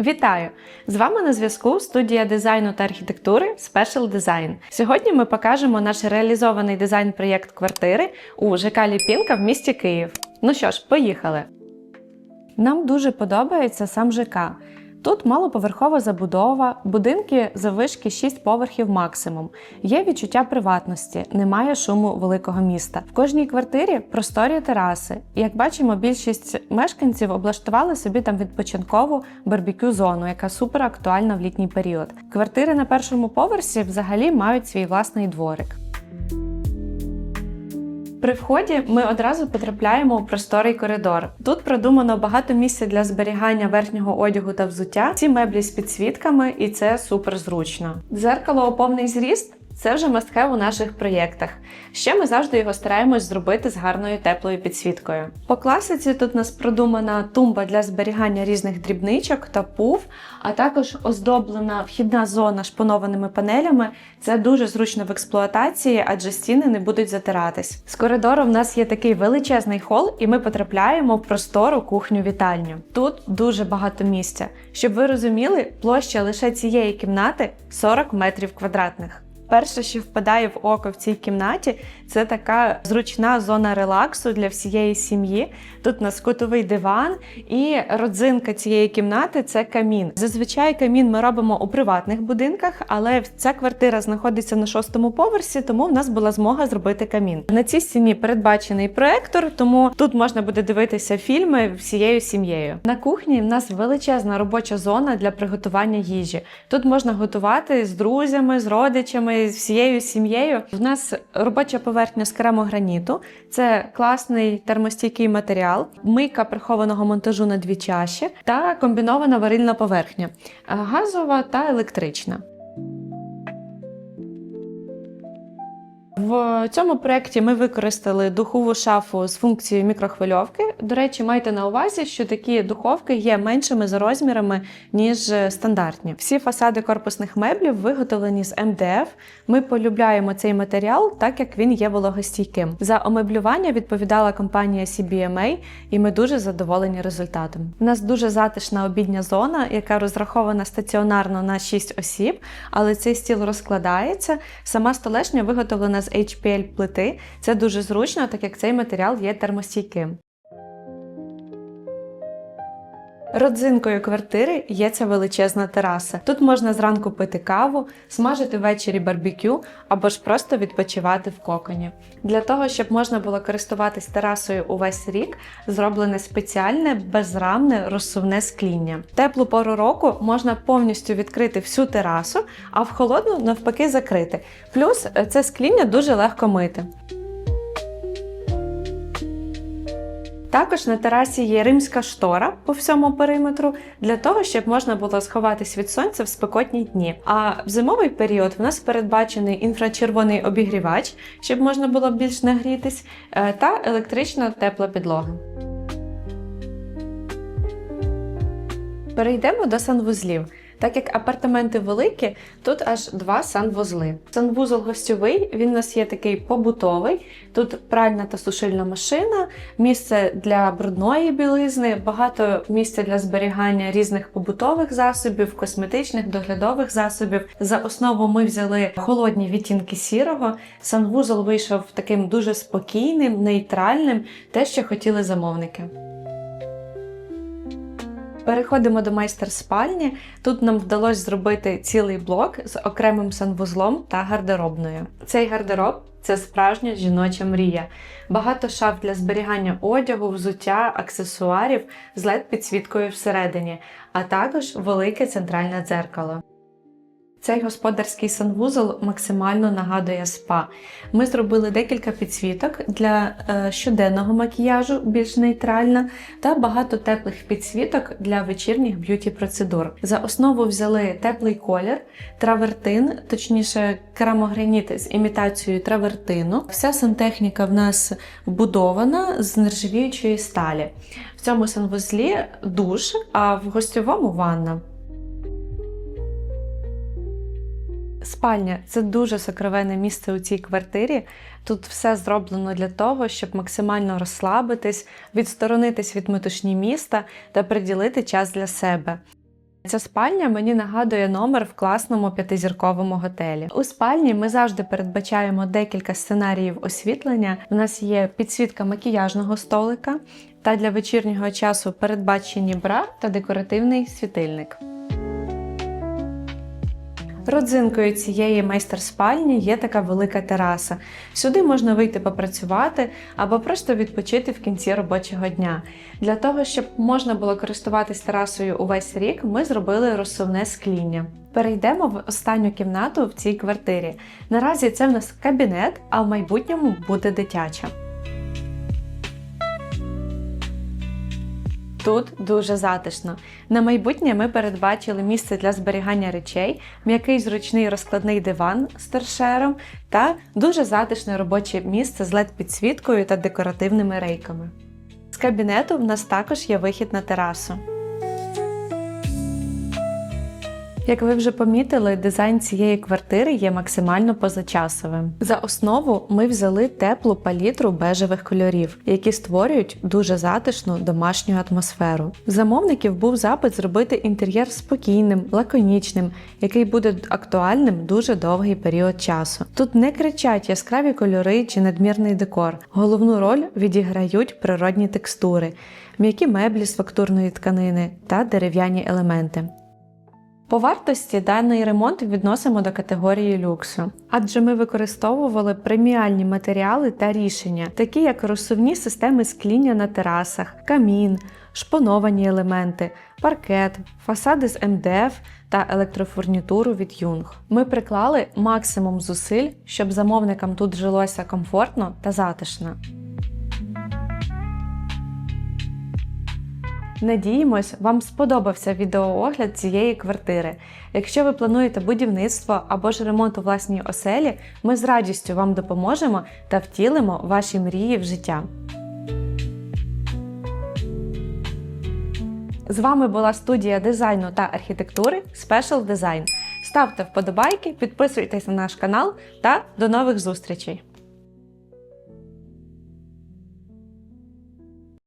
Вітаю! З вами на зв'язку студія дизайну та архітектури Special Design. Сьогодні ми покажемо наш реалізований дизайн-проєкт квартири у ЖК Ліпінка в місті Київ. Ну що ж, поїхали! Нам дуже подобається сам ЖК. Тут малоповерхова забудова, будинки завишки 6 поверхів максимум. Є відчуття приватності, немає шуму великого міста. В кожній квартирі просторі тераси. Як бачимо, більшість мешканців облаштували собі там відпочинкову барбекю зону, яка супер актуальна в літній період. Квартири на першому поверсі взагалі мають свій власний дворик. При вході ми одразу потрапляємо у просторий коридор. Тут продумано багато місця для зберігання верхнього одягу та взуття. Ці меблі з підсвітками, і це супер зручно. Дзеркало у повний зріст. Це вже мастхев у наших проєктах. Ще ми завжди його стараємось зробити з гарною теплою підсвіткою. По класиці тут у нас продумана тумба для зберігання різних дрібничок та пуф, а також оздоблена вхідна зона шпонованими панелями. Це дуже зручно в експлуатації, адже стіни не будуть затиратись. З коридору в нас є такий величезний хол, і ми потрапляємо в простору кухню-вітальню. Тут дуже багато місця. Щоб ви розуміли, площа лише цієї кімнати 40 метрів квадратних. Перше, що впадає в око в цій кімнаті, це така зручна зона релаксу для всієї сім'ї. Тут у нас кутовий диван, і родзинка цієї кімнати це камін. Зазвичай камін ми робимо у приватних будинках, але ця квартира знаходиться на шостому поверсі, тому в нас була змога зробити камін. На цій стіні передбачений проектор, тому тут можна буде дивитися фільми всією сім'єю. На кухні в нас величезна робоча зона для приготування їжі. Тут можна готувати з друзями, з родичами, з всією сім'єю. В нас робоча поверхня з керамограніту. Це класний термостійкий матеріал, мийка прихованого монтажу на дві чаші та комбінована варильна поверхня, е, газова та електрична. В цьому проєкті ми використали духову шафу з функцією мікрохвильовки. До речі, майте на увазі, що такі духовки є меншими за розмірами, ніж стандартні. Всі фасади корпусних меблів виготовлені з МДФ. Ми полюбляємо цей матеріал, так як він є вологостійким. За омеблювання відповідала компанія CBMA, і ми дуже задоволені результатом. У нас дуже затишна обідня зона, яка розрахована стаціонарно на 6 осіб, але цей стіл розкладається. Сама столешня виготовлена з HPL плити. Це дуже зручно, так як цей матеріал є термостійким. Родзинкою квартири є ця величезна тераса. Тут можна зранку пити каву, смажити ввечері барбекю або ж просто відпочивати в коконі. Для того, щоб можна було користуватись терасою увесь рік, зроблене спеціальне безрамне розсувне скління. Теплу пору року можна повністю відкрити всю терасу, а в холодну навпаки закрити. Плюс е, це скління дуже легко мити. Також на терасі є римська штора по всьому периметру для того, щоб можна було сховатись від сонця в спекотні дні. А в зимовий період в нас передбачений інфрачервоний обігрівач, щоб можна було більш нагрітись, е, та електрична тепла підлога. Перейдемо до санвузлів. Так як апартаменти великі, тут аж два санвузли. Санвузол гостьовий, він у нас є такий побутовий. Тут пральна та сушильна машина, місце для брудної білизни, багато місця для зберігання різних побутових засобів, косметичних, доглядових засобів. За основу ми взяли холодні відтінки сірого. Санвузол вийшов таким дуже спокійним, нейтральним, те, що хотіли замовники. Переходимо до майстер-спальні. Тут нам вдалося зробити цілий блок з окремим санвузлом та гардеробною. Цей гардероб це справжня жіноча мрія. Багато шаф для зберігання одягу, взуття, аксесуарів з led підсвіткою всередині, а також велике центральне дзеркало. Цей господарський санвузол максимально нагадує спа. Ми зробили декілька підсвіток для е, щоденного макіяжу, більш нейтральна, та багато теплих підсвіток для вечірніх б'юті процедур. За основу взяли теплий колір, травертин, точніше, керамограніт з імітацією травертину. Вся сантехніка в нас вбудована з нержавіючої сталі. В цьому санвузлі душ, а в гостьовому ванна. Спальня це дуже сокровенне місце у цій квартирі. Тут все зроблено для того, щоб максимально розслабитись, відсторонитись від метушні міста та приділити час для себе. Ця спальня мені нагадує номер в класному п'ятизірковому готелі. У спальні ми завжди передбачаємо декілька сценаріїв освітлення. У нас є підсвітка макіяжного столика та для вечірнього часу передбачені бра та декоративний світильник. Родзинкою цієї майстер-спальні є така велика тераса. Сюди можна вийти попрацювати або просто відпочити в кінці робочого дня. Для того, щоб можна було користуватись терасою увесь рік, ми зробили розсувне скління. Перейдемо в останню кімнату в цій квартирі. Наразі це в нас кабінет, а в майбутньому буде дитяча. Тут дуже затишно. На майбутнє ми передбачили місце для зберігання речей, м'який зручний розкладний диван з торшером та дуже затишне робоче місце з LED-підсвіткою та декоративними рейками. З кабінету в нас також є вихід на терасу. Як ви вже помітили, дизайн цієї квартири є максимально позачасовим. За основу ми взяли теплу палітру бежевих кольорів, які створюють дуже затишну домашню атмосферу. Замовників був запит зробити інтер'єр спокійним, лаконічним, який буде актуальним дуже довгий період часу. Тут не кричать яскраві кольори чи надмірний декор. Головну роль відіграють природні текстури, м'які меблі з фактурної тканини та дерев'яні елементи. По вартості даний ремонт відносимо до категорії люксу, адже ми використовували преміальні матеріали та рішення, такі як розсувні системи скління на терасах, камін, шпоновані елементи, паркет, фасади з МДФ та електрофурнітуру від Юнг. Ми приклали максимум зусиль, щоб замовникам тут жилося комфортно та затишно. Надіємось, вам сподобався відеоогляд цієї квартири. Якщо ви плануєте будівництво або ж ремонт у власній оселі, ми з радістю вам допоможемо та втілимо ваші мрії в життя. З вами була студія дизайну та архітектури Special Design. Ставте вподобайки, підписуйтесь на наш канал та до нових зустрічей!